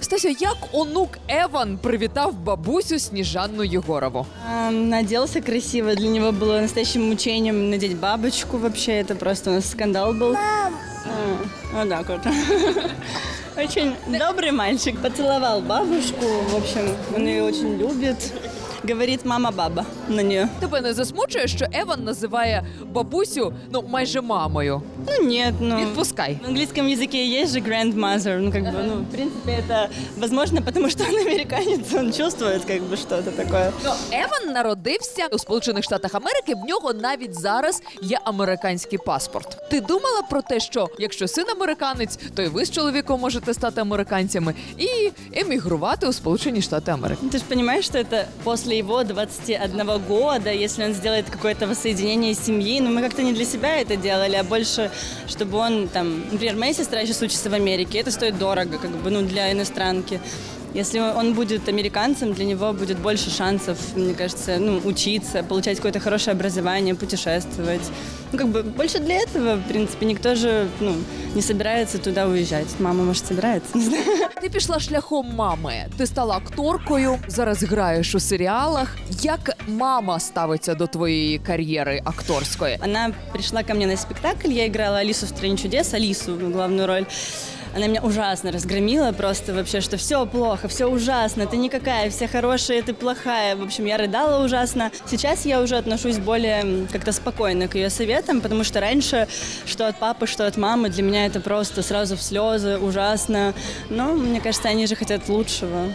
Стася, як онук Еван привітав бабусю Сніжанну Єгорову? А, Наделся красиво. Для него было настоящим мучением надеть бабочку вообще. Это просто у нас скандал был. Мам! вот так вот. Очень добрый мальчик. Поцеловал бабушку. В общем, он ее очень любит. Говорит мама-баба на нее. Тебе не засмучує, що Еван називає бабусю ну майже мамою. Ну нет, ну... Відпускай. В английском языке есть же grandmother, ну как бы, ну, в принципе, это возможно, потому что он американец, он чувствует как бы что-то такое. Ну, Еван народився у Сполучених Штатах Америки. В нього навіть зараз є американський паспорт. Ти думала про те, що якщо син американець, то і ви з чоловіком можете стати американцями і емігрувати у Сполучені Штати Америки. Ну, Ты же понимаешь, что это после его 21 года, если он сделает какое-то воссоединение семьи, но мы как-то не для себя это делали, а больше, чтобы он там, например, моя сестра сейчас учится в Америке, это стоит дорого, как бы, ну, для иностранки. Если он будет американцем, для него будет больше шансов, мне кажется, ну, учиться, получать какое-то хорошее образование, путешествовать. Ну, как бы больше для этого, в принципе, никто же, ну, не собирается туда уезжать. Мама, может, собирается, не знаю. Ти пішла шляхом мами. Ти стала акторкою, зараз граєш у серіалах. Як мама ставиться до твоєї кар'єри акторської? Она пришла ко мне на спектакль, я играла Алису в «Стране чудес», Алису, ну, главную роль. Она меня ужасно разгромила просто вообще, что все плохо, все ужасно, ты никакая, все хорошие, ты плохая. В общем, я рыдала ужасно. Сейчас я уже отношусь более м, как-то спокойно к ее советам, потому что раньше, что от папы, что от мамы, для меня это просто сразу в слезы, ужасно. Но мне кажется, они же хотят лучшего.